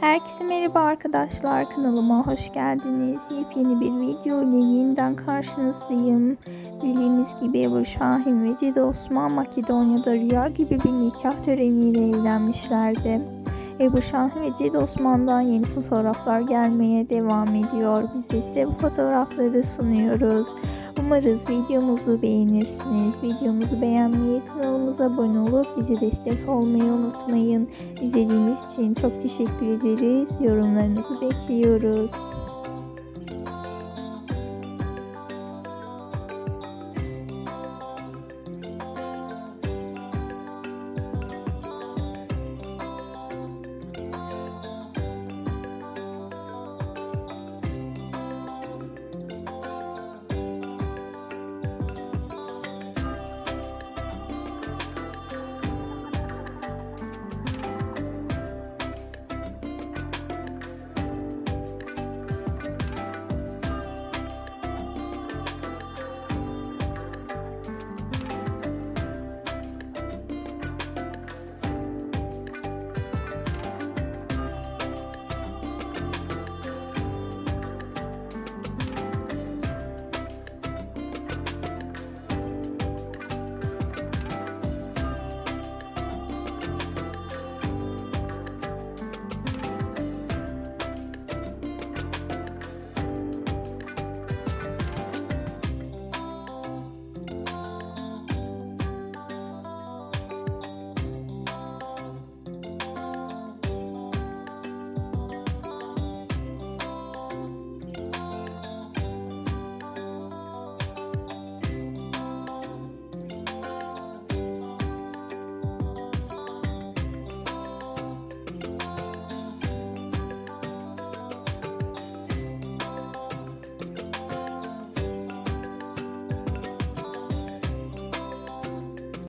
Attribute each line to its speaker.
Speaker 1: Herkese merhaba arkadaşlar kanalıma hoş geldiniz. Yepyeni bir video ile yeniden karşınızdayım. Bildiğiniz gibi Ebru Şahin ve Cide Osman Makedonya'da rüya gibi bir nikah töreniyle evlenmişlerdi. Ebru Şahin ve Cide Osman'dan yeni fotoğraflar gelmeye devam ediyor. Biz de size bu fotoğrafları sunuyoruz. Umarız videomuzu beğenirsiniz. Videomuzu beğenmeyi, kanalımıza abone olup bize destek olmayı unutmayın. İzlediğiniz için çok teşekkür ederiz. Yorumlarınızı bekliyoruz.